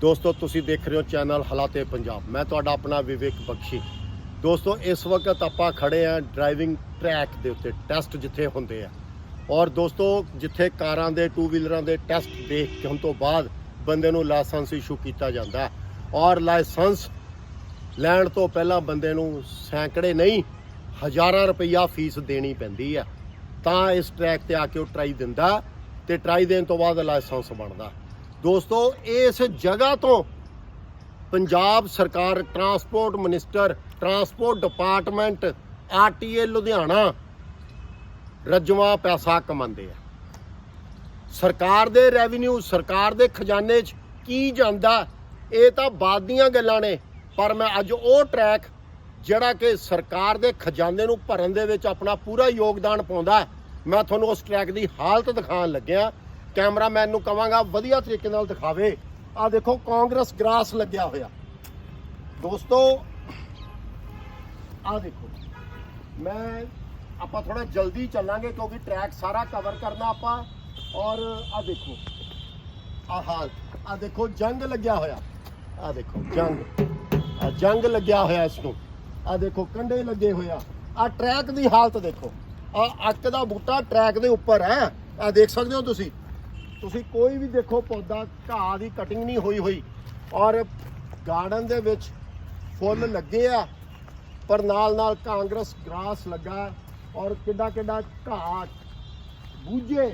ਦੋਸਤੋ, ਤੁਸੀਂ ਦੇਖ ਰਹੇ ਹੋ ਚੈਨਲ ਹਾਲਾਤੇ ਪੰਜਾਬ। ਮੈਂ ਤੁਹਾਡਾ ਆਪਣਾ ਵਿਵੇਕ ਬਖਸ਼ੀ। ਦੋਸਤੋ, ਇਸ ਵਕਤ ਆਪਾਂ ਖੜੇ ਆ ਡਰਾਈਵਿੰਗ ਟਰੈਕ ਦੇ ਉੱਤੇ, ਟੈਸਟ ਜਿੱਥੇ ਹੁੰਦੇ ਆ। ਔਰ ਦੋਸਤੋ, ਜਿੱਥੇ ਕਾਰਾਂ ਦੇ ਟੂ ਵੀਲਰਾਂ ਦੇ ਟੈਸਟ ਦੇਖ ਕੇ ਤੋਂ ਬਾਅਦ ਬੰਦੇ ਨੂੰ ਲਾਇਸੈਂਸ ਇਸ਼ੂ ਕੀਤਾ ਜਾਂਦਾ। ਔਰ ਲਾਇਸੈਂਸ ਲੈਣ ਤੋਂ ਪਹਿਲਾਂ ਬੰਦੇ ਨੂੰ ਸੈਂਕੜੇ ਨਹੀਂ, ਹਜ਼ਾਰਾਂ ਰੁਪਈਆ ਫੀਸ ਦੇਣੀ ਪੈਂਦੀ ਆ। ਤਾਂ ਇਸ ਟਰੈਕ ਤੇ ਆ ਕੇ ਉਹ ਟਰਾਈ ਦਿੰਦਾ ਤੇ ਟਰਾਈ ਦੇਣ ਤੋਂ ਬਾਅਦ ਲਾਇਸੈਂਸ ਬਣਦਾ। ਦੋਸਤੋ, ਇਸ ਜਗ੍ਹਾ ਤੋਂ ਪੰਜਾਬ ਸਰਕਾਰ transport minister transport department RTA Ludhiana ਰੱਜਵਾ ਪੈਸਾ ਕਮਾਉਂਦੇ ਆ। ਸਰਕਾਰ ਦੇ ਰੈਵਨਿਊ ਸਰਕਾਰ ਦੇ ਖਜ਼ਾਨੇ 'ਚ ਕੀ ਜਾਂਦਾ, ਇਹ ਤਾਂ ਬਾਅਦ ਦੀਆਂ ਗੱਲਾਂ ਨੇ, ਪਰ ਮੈਂ ਅੱਜ ਉਹ ਟਰੈਕ ਜਿਹੜਾ ਕਿ ਸਰਕਾਰ ਦੇ ਖਜ਼ਾਨੇ ਨੂੰ ਭਰਨ ਦੇ ਵਿੱਚ ਆਪਣਾ ਪੂਰਾ ਯੋਗਦਾਨ ਪਾਉਂਦਾ, ਮੈਂ ਤੁਹਾਨੂੰ ਉਸ ਟਰੈਕ ਦੀ ਹਾਲਤ ਦਿਖਾਉਣ ਲੱਗਿਆ। ਕੈਮਰਾਮੈਨ ਨੂੰ ਕਵਾਂਗਾ ਵਧੀਆ ਤਰੀਕੇ ਨਾਲ ਦਿਖਾਵੇ। ਆ ਦੇਖੋ, ਕਾਂਗਰਸ ਗ੍ਰਾਸ ਲੱਗਿਆ ਹੋਇਆ। ਦੋਸਤੋ ਆ ਦੇਖੋ। ਮੈਂ, ਆਪਾਂ ਥੋੜਾ ਜਲਦੀ ਚੱਲਾਂਗੇ ਕਿਉਂਕਿ ਟਰੈਕ ਸਾਰਾ ਕਵਰ ਕਰਨਾ ਆਪਾਂ। ਔਰ ਆ ਦੇਖੋ। ਆ ਹਾਲ ਆ ਦੇਖੋ, ਜੰਗ ਲੱਗਿਆ ਹੋਇਆ। ਆ ਦੇਖੋ, ਜੰਗ। ਆ ਜੰਗ ਲੱਗਿਆ ਹੋਇਆ ਇਸ ਨੂੰ। ਆ ਦੇਖੋ ਕੰਡੇ ਲੱਗੇ ਹੋਇਆ ਆ। ਟਰੈਕ ਦੀ ਹਾਲਤ ਦੇਖੋ। ਆ ਅੱਕ ਦਾ ਬੂਟਾ ਟਰੈਕ ਦੇ ਉੱਪਰ ਹੈ। ਆ ਦੇਖ ਸਕਦੇ ਹੋ ਤੁਸੀਂ? ਤੁਸੀਂ ਕੋਈ ਵੀ ਦੇਖੋ ਪੌਦਾ ਘਾਹ ਦੀ ਕਟਿੰਗ ਨਹੀਂ ਹੋਈ ਹੋਈ। ਔਰ ਗਾਰਡਨ ਦੇ ਵਿੱਚ ਫੁੱਲ ਲੱਗੇ ਆ, ਪਰ ਨਾਲ ਨਾਲ ਕਾਂਗਰਸ ਗ੍ਰਾਸ ਲੱਗਾ ਔਰ ਕਿੱਡਾ ਕਿੱਡਾ ਘਾਹ ਬੂਝੇ।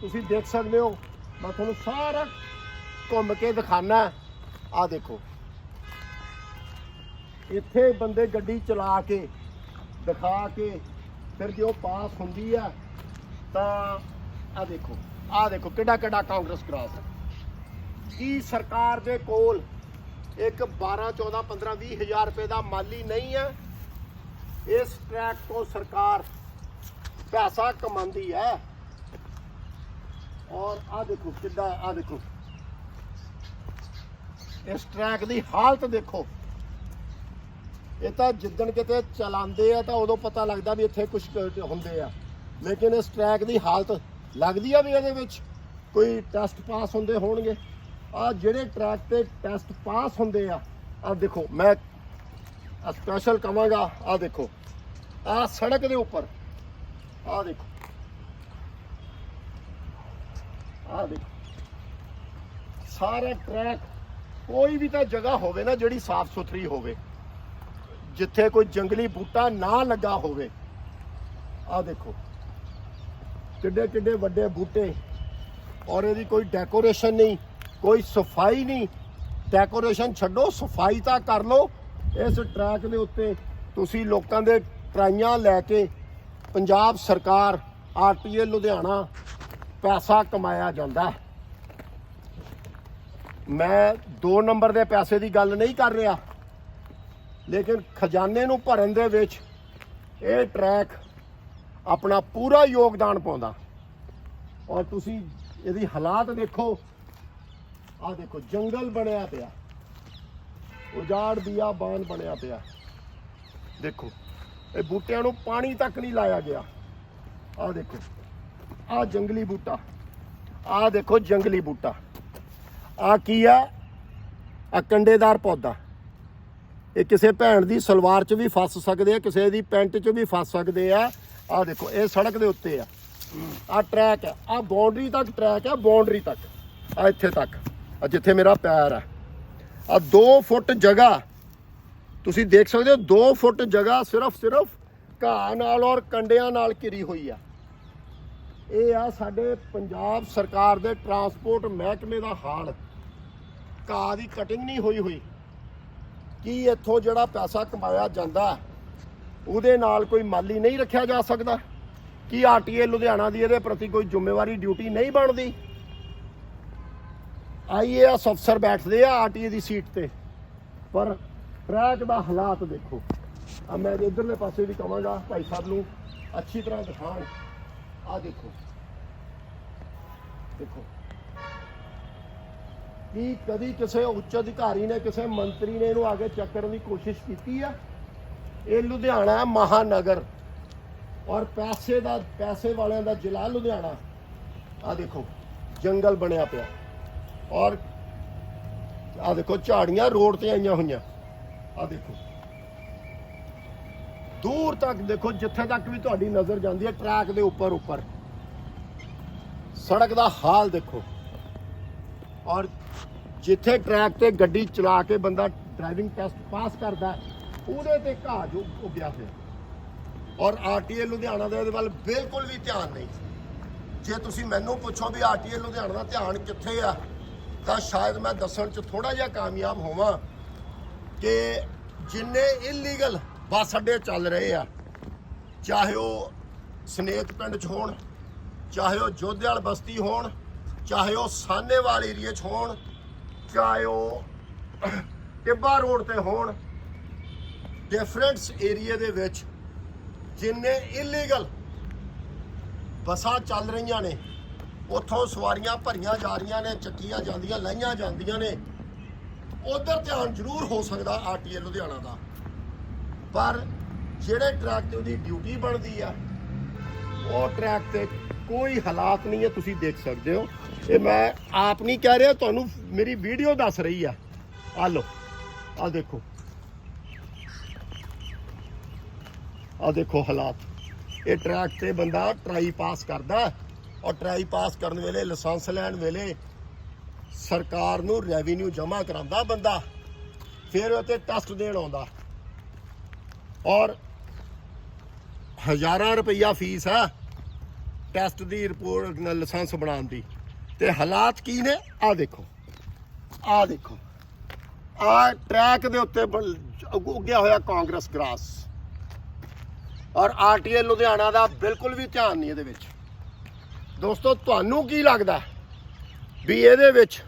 ਤੁਸੀਂ ਦੇਖ ਸਕਦੇ ਹੋ, ਮੈਂ ਤੁਹਾਨੂੰ ਸਾਰਾ ਘੁੰਮ ਕੇ ਦਿਖਾਣਾ ਆ ਦੇਖੋ। ਇੱਥੇ ਬੰਦੇ ਗੱਡੀ ਚਲਾ ਕੇ, ਦਿਖਾ ਕੇ, ਫਿਰ ਜੇ ਉਹ ਪਾਸ ਹੁੰਦੀ ਆ, ਤਾਂ ਆ ਦੇਖੋ ਆ ਦੇਖੋ ਕਿੱਡਾ ਕਿੱਡਾ ਕਾਂਗਰਸ ਗ੍ਰਾਸ ਹੈ। ਕੀ ਸਰਕਾਰ ਦੇ ਕੋਲ ਇੱਕ 12 14 15 20 ਹਜ਼ਾਰ ਰੁਪਏ ਦਾ ਮਾਲੀ ਨਹੀਂ ਹੈ? ਇਸ ਟਰੈਕ ਤੋਂ ਸਰਕਾਰ ਪੈਸਾ ਕਮਾਉਂਦੀ ਹੈ। ਔਰ ਆ ਦੇਖੋ ਕਿੱਦਾਂ ਆ ਦੇਖੋ। ਇਸ ਟਰੈਕ ਦੀ ਹਾਲਤ ਦੇਖੋ। ਇਹ ਤਾਂ ਜਿੱਦਣ ਕਿਤੇ ਚਲਾਉਂਦੇ ਆ ਤਾਂ ਉਦੋਂ ਪਤਾ ਲੱਗਦਾ ਵੀ ਇੱਥੇ ਕੁਝ ਹੁੰਦੇ ਆ। ਲੇਕਿਨ ਇਸ ਟਰੈਕ ਦੀ ਹਾਲਤ ਲੱਗਦੀ ਆ ਵੀ ਇਹਦੇ ਵਿੱਚ ਕੋਈ ਟੈਸਟ ਪਾਸ ਹੁੰਦੇ ਹੋਣਗੇ। ਆ ਜਿਹੜੇ ਟਰੈਕ ਤੇ ਟੈਸਟ ਪਾਸ ਹੁੰਦੇ ਆ ਆ ਦੇਖੋ, ਮੈਂ ਸਪੈਸ਼ਲ ਕਵਾਂਗਾ, ਆ ਦੇਖੋ, ਆ ਸੜਕ ਦੇ ਉੱਪਰ, ਆ ਦੇਖੋ ਆ ਦੇਖੋ, ਸਾਰੇ ਟਰੈਕ ਕੋਈ ਵੀ ਤਾਂ ਜਗ੍ਹਾ ਹੋਵੇ ਨਾ ਜਿਹੜੀ ਸਾਫ਼ ਸੁਥਰੀ ਹੋਵੇ, ਜਿੱਥੇ ਕੋਈ ਜੰਗਲੀ ਬੂਟਾ ਨਾ ਲੱਗਾ ਹੋਵੇ, ਆ ਦੇਖੋ। ਕਿੱਡੇ ਕਿੱਡੇ ਵੱਡੇ ਬੂਟੇ ਔਰ ਇਹਦੀ ਕੋਈ ਡੈਕੋਰੇਸ਼ਨ ਨਹੀਂ, ਕੋਈ ਸਫ਼ਾਈ ਨਹੀਂ। ਡੈਕੋਰੇਸ਼ਨ ਛੱਡੋ, ਸਫ਼ਾਈ ਤਾਂ ਕਰ ਲਓ। ਇਸ ਟਰੈਕ ਦੇ ਉੱਤੇ ਤੁਸੀਂ ਲੋਕਾਂ ਦੇ ਟਰਾਈਆਂ ਲੈ ਕੇ ਪੰਜਾਬ ਸਰਕਾਰ, ਆਰਟੀਏ ਲੁਧਿਆਣਾ ਪੈਸਾ ਕਮਾਇਆ ਜਾਂਦਾ। ਮੈਂ 2 ਨੰਬਰ ਦੇ ਪੈਸੇ ਦੀ ਗੱਲ ਨਹੀਂ ਕਰ ਰਿਹਾ, ਲੇਕਿਨ ਖਜ਼ਾਨੇ ਨੂੰ ਭਰਨ ਦੇ ਵਿੱਚ ਇਹ ਟਰੈਕ ਆਪਣਾ ਪੂਰਾ ਯੋਗਦਾਨ ਪਾਉਂਦਾ। ਔਰ ਤੁਸੀਂ ਇਹਦੀ ਹਾਲਾਤ ਦੇਖੋ। ਆ ਦੇਖੋ, ਜੰਗਲ ਬਣਿਆ ਪਿਆ। ਉਜਾੜ ਦਿਆ ਬਾਨ ਬਣਿਆ ਪਿਆ। ਦੇਖੋ, ਇਹ ਬੂਟਿਆਂ ਨੂੰ ਪਾਣੀ ਤੱਕ ਨਹੀਂ ਲਾਇਆ ਗਿਆ। ਆ ਦੇਖੋ ਆ ਜੰਗਲੀ ਬੂਟਾ। ਆ ਦੇਖੋ, ਜੰਗਲੀ ਬੂਟਾ। ਆ ਕੀ ਆ? ਆ ਕੰਡੇਦਾਰ ਪੌਦਾ। ਇਹ ਕਿਸੇ ਭੈਣ ਦੀ ਸਲਵਾਰ 'ਚ ਵੀ ਫਸ ਸਕਦੇ ਆ, ਕਿਸੇ ਦੀ ਪੈਂਟ 'ਚ ਵੀ ਫਸ ਸਕਦੇ ਆ। ਆਹ ਦੇਖੋ, ਇਹ ਸੜਕ ਦੇ ਉੱਤੇ ਆ। ਆ ਟਰੈਕ ਆ। ਆ ਬਾਉਂਡਰੀ ਤੱਕ ਟਰੈਕ ਆ ਬਾਉਂਡਰੀ ਤੱਕ। ਆ ਇੱਥੇ ਤੱਕ। ਆ ਜਿੱਥੇ ਮੇਰਾ ਪੈਰ ਆ। ਆ 2 ਫੁੱਟ ਜਗ੍ਹਾ। ਤੁਸੀਂ ਦੇਖ ਸਕਦੇ ਹੋ 2 ਫੁੱਟ ਜਗ੍ਹਾ ਸਿਰਫ ਸਿਰਫ ਘਾਹ ਨਾਲ ਔਰ ਕੰਡਿਆਂ ਨਾਲ ਘਿਰੀ ਹੋਈ ਆ। ਇਹ ਆ ਸਾਡੇ ਪੰਜਾਬ ਸਰਕਾਰ ਦੇ ਟਰਾਂਸਪੋਰਟ ਮਹਿਕਮੇ ਦਾ ਹਾਲ। ਘਾਹ ਦੀ ਕਟਿੰਗ ਨਹੀਂ ਹੋਈ ਹੋਈ। ਕੀ ਇੱਥੋਂ ਜਿਹੜਾ ਪੈਸਾ ਕਮਾਇਆ ਜਾਂਦਾ? ਉਹਦੇ ਨਾਲ ਕੋਈ ਮਾਲੀ ਨਹੀਂ ਰੱਖਿਆ ਜਾ ਸਕਦਾ। ਕੀ ਆਰਟੀਏ ਲੁਧਿਆਣਾ ਦੀ ਇਹਦੇ ਪ੍ਰਤੀ ਕੋਈ ਜ਼ਿੰਮੇਵਾਰੀ, ਡਿਊਟੀ ਨਹੀਂ ਬਣਦੀ? ਆਈਏਐਸ ਅਫਸਰ ਬੈਠਦੇ ਆ ਆਰਟੀਏ ਦੀ ਸੀਟ ਤੇ। ਪਰ ਟਰੈਕ ਦਾ ਹਾਲਾਤ ਦੇਖੋ। ਆ ਮੈਂ ਇਧਰਲੇ ਪਾਸੇ ਵੀ ਕਵਾਂਗਾ, ਭਾਈ ਸਾਹਿਬ ਨੂੰ ਅੱਛੀ ਤਰ੍ਹਾਂ ਦਿਖਾਣ ਆ ਦੇਖੋ। ਦੇਖੋ। ਕੀ ਕਦੀ ਕਿਸੇ ਉੱਚ ਅਧਿਕਾਰੀ ਨੇ, ਕਿਸੇ ਮੰਤਰੀ ਨੇ ਇਹਨੂੰ ਆਗੇ ਚੈੱਕ ਕਰਨ ਦੀ ਕੋਸ਼ਿਸ਼ ਕੀਤੀ ਆ? ਇਹ ਲੁਧਿਆਣਾ ਮਹਾਨਗਰ। ਔਰ ਪੈਸੇ ਦਾ ਪੈਸੇ ਵਾਲਿਆਂ ਦਾ ਜ਼ਿਲ੍ਹਾ ਲੁਧਿਆਣਾ। ਆ ਦੇਖੋ ਜੰਗਲ ਬਣਿਆ ਪਿਆ। ਔਰ ਆ ਦੇਖੋ ਝਾੜੀਆਂ ਰੋਡ ਤੇ ਆਈਆਂ ਹੋਈਆਂ। ਆ ਦੇਖੋ। ਦੂਰ ਤੱਕ ਦੇਖੋ ਜਿੱਥੇ ਤੱਕ ਵੀ ਤੁਹਾਡੀ ਨਜ਼ਰ ਜਾਂਦੀ ਹੈ ਟਰੈਕ ਦੇ ਉੱਪਰ ਉੱਪਰ। ਸੜਕ ਦਾ ਹਾਲ ਦੇਖੋ। ਔਰ ਜਿੱਥੇ ਟਰੈਕ ਤੇ ਗੱਡੀ ਚਲਾ ਕੇ ਬੰਦਾ ਡਰਾਈਵਿੰਗ ਟੈਸਟ ਪਾਸ ਕਰਦਾ ਹੈ, ਉਹਦੇ ਤੇ ਘਾਹ ਜੋ ਉੱਗਿਆ ਹੋਇਆ। ਔਰ ਆਰਟੀਏ ਲੁਧਿਆਣਾ ਦਾ ਇਹਦੇ ਵੱਲ ਬਿਲਕੁਲ ਵੀ ਧਿਆਨ ਨਹੀਂ। ਜੇ ਤੁਸੀਂ ਮੈਨੂੰ ਪੁੱਛੋ ਵੀ ਆਰਟੀਏ ਲੁਧਿਆਣਾ ਦਾ ਧਿਆਨ ਕਿੱਥੇ ਆ, ਤਾਂ ਸ਼ਾਇਦ ਮੈਂ ਦੱਸਣ 'ਚ ਥੋੜਾ ਜਿਹਾ ਕਾਮਯਾਬ ਹੋਵਾਂ ਕਿ ਜਿੰਨੇ ਇਲੀਗਲ ਬੱਸ ਅੱਡੇ ਚੱਲ ਰਹੇ ਆ, ਚਾਹੇ ਉਹ ਸਨੇਕ ਪਿੰਡ 'ਚ ਹੋਣ, ਚਾਹੇ ਉਹ ਜੋਧੇਵਾਲ ਬਸਤੀ ਹੋਣ, ਚਾਹੇ ਉਹ ਸਾਨੇਵਾਲ ਏਰੀਏ 'ਚ ਹੋਣ, ਚਾਹੇ ਉਹ ਟਿੱਬਾ ਰੋਡ ਤੇ ਹੋਣ ਡਿਫਰੈਂਟਸ ਏਰੀਏ ਦੇ ਵਿੱਚ ਜਿੰਨੇ ਇਲੀਗਲ ਬੱਸਾਂ ਚੱਲ ਰਹੀਆਂ ਨੇ, ਉੱਥੋਂ ਸਵਾਰੀਆਂ ਭਰੀਆਂ ਜਾ ਰਹੀਆਂ ਨੇ, ਚੱਕੀਆਂ ਜਾਂਦੀਆਂ, ਲਾਈਆਂ ਜਾਂਦੀਆਂ ਨੇ, ਉਧਰ ਧਿਆਨ ਜ਼ਰੂਰ ਹੋ ਸਕਦਾ ਆਰਟੀਏ ਲੁਧਿਆਣਾ ਦਾ। ਪਰ ਜਿਹੜੇ ਟਰੈਕ ਤੇ ਉਹਦੀ ਡਿਊਟੀ ਬਣਦੀ ਆ, ਉਹ ਟਰੈਕ ਤੇ ਕੋਈ ਹਾਲਾਤ ਨਹੀਂ ਹੈ, ਤੁਸੀਂ ਦੇਖ ਸਕਦੇ ਹੋ। ਇਹ ਮੈਂ ਆਪ ਨਹੀਂ ਕਹਿ ਰਿਹਾ, ਤੁਹਾਨੂੰ ਮੇਰੀ ਵੀਡੀਓ ਦੱਸ ਰਹੀ ਆ। ਆ ਲਓ ਆ ਦੇਖੋ। ਆ ਦੇਖੋ ਹਾਲਾਤ। ਇਹ ਟਰੈਕ ਤੇ ਬੰਦਾ ਟਰਾਈ ਪਾਸ ਕਰਦਾ ਔਰ ਟਰਾਈ ਪਾਸ ਕਰਨ ਵੇਲੇ ਲਾਇਸੈਂਸ ਲੈਣ ਵੇਲੇ ਸਰਕਾਰ ਨੂੰ ਰੈਵਨਿਊ ਜਮ੍ਹਾਂ ਕਰਾਉਂਦਾ ਬੰਦਾ, ਫਿਰ ਉਹ ਟੈਸਟ ਦੇਣ ਆਉਂਦਾ। ਔਰ ਹਜ਼ਾਰਾਂ ਰੁਪਈਆ ਫੀਸ ਹੈ ਟੈਸਟ ਦੀ ਰਿਪੋਰਟ ਨਾਲ ਲਾਇਸੈਂਸ ਬਣਾਉਣ ਦੀ। ਤੇ ਹਾਲਾਤ ਕੀ ਨੇ? ਆ ਦੇਖੋ ਆ ਦੇਖੋ। ਆ ਟਰੈਕ ਦੇ ਉੱਤੇ ਉੱਗਿਆ ਹੋਇਆ ਕਾਂਗਰਸ ਗ੍ਰਾਸ ਔਰ ਆਰਟੀਏ ਲੁਧਿਆਣਾ ਦਾ ਬਿਲਕੁਲ ਵੀ ਧਿਆਨ ਨਹੀਂ ਇਹਦੇ ਵਿੱਚ। ਦੋਸਤੋ, ਤੁਹਾਨੂੰ ਕੀ ਲੱਗਦਾ ਵੀ ਇਹਦੇ ਵਿੱਚ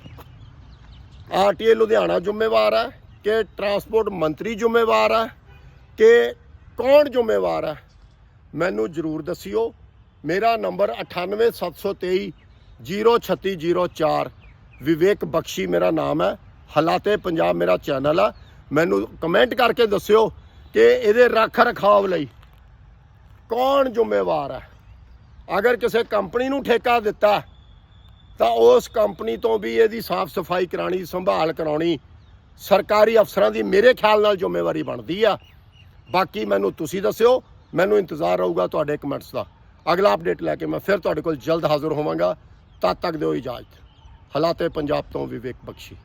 ਆਰਟੀਏ ਲੁਧਿਆਣਾ ਜ਼ਿੰਮੇਵਾਰ ਹੈ, ਕਿ ਟਰਾਂਸਪੋਰਟ ਮੰਤਰੀ ਜ਼ਿੰਮੇਵਾਰ ਹੈ, ਕਿ ਕੌਣ ਜ਼ਿੰਮੇਵਾਰ ਹੈ? ਮੈਨੂੰ ਜਰੂਰ ਦੱਸਿਓ। ਮੇਰਾ ਨੰਬਰ 98723 03604 ਵਿਵੇਕ ਬਖਸ਼ੀ ਮੇਰਾ ਨਾਮ ਹੈ। ਹਾਲਾਤੇ ਪੰਜਾਬ ਮੇਰਾ ਚੈਨਲ ਆ ਮੈਨੂੰ ਕਮੈਂਟ ਕਰਕੇ ਦੱਸਿਓ ਕਿ ਇਹਦੇ ਰੱਖ ਰਖਾਵ ਲਈ ਕੌਣ ਜ਼ਿੰਮੇਵਾਰ ਹੈ? ਅਗਰ ਕਿਸੇ ਕੰਪਨੀ ਨੂੰ ਠੇਕਾ ਦਿੱਤਾ, ਤਾਂ ਉਸ ਕੰਪਨੀ ਤੋਂ ਵੀ ਇਹਦੀ ਸਾਫ਼ ਸਫ਼ਾਈ ਕਰਾਣੀ ਸੰਭਾਲ ਕਰਾਉਣੀ ਸਰਕਾਰੀ ਅਫਸਰਾਂ ਦੀ ਮੇਰੇ ਖਿਆਲ ਨਾਲ ਜ਼ਿੰਮੇਵਾਰੀ ਬਣਦੀ ਆ। ਬਾਕੀ ਮੈਨੂੰ ਤੁਸੀਂ ਦੱਸਿਓ, ਮੈਨੂੰ ਇੰਤਜ਼ਾਰ ਰਹੂਗਾ ਤੁਹਾਡੇ ਕਮੈਂਟਸ ਦਾ। ਅਗਲਾ ਅਪਡੇਟ ਲੈ ਕੇ ਮੈਂ ਫਿਰ ਤੁਹਾਡੇ ਕੋਲ ਜਲਦ ਹਾਜ਼ਰ ਹੋਵਾਂਗਾ। ਤਦ ਤੱਕ ਦਿਓ ਇਜਾਜ਼ਤ। ਹਾਲਾਤੇ ਪੰਜਾਬ ਤੋਂ ਵਿਵੇਕ ਬਖਸ਼ੀ।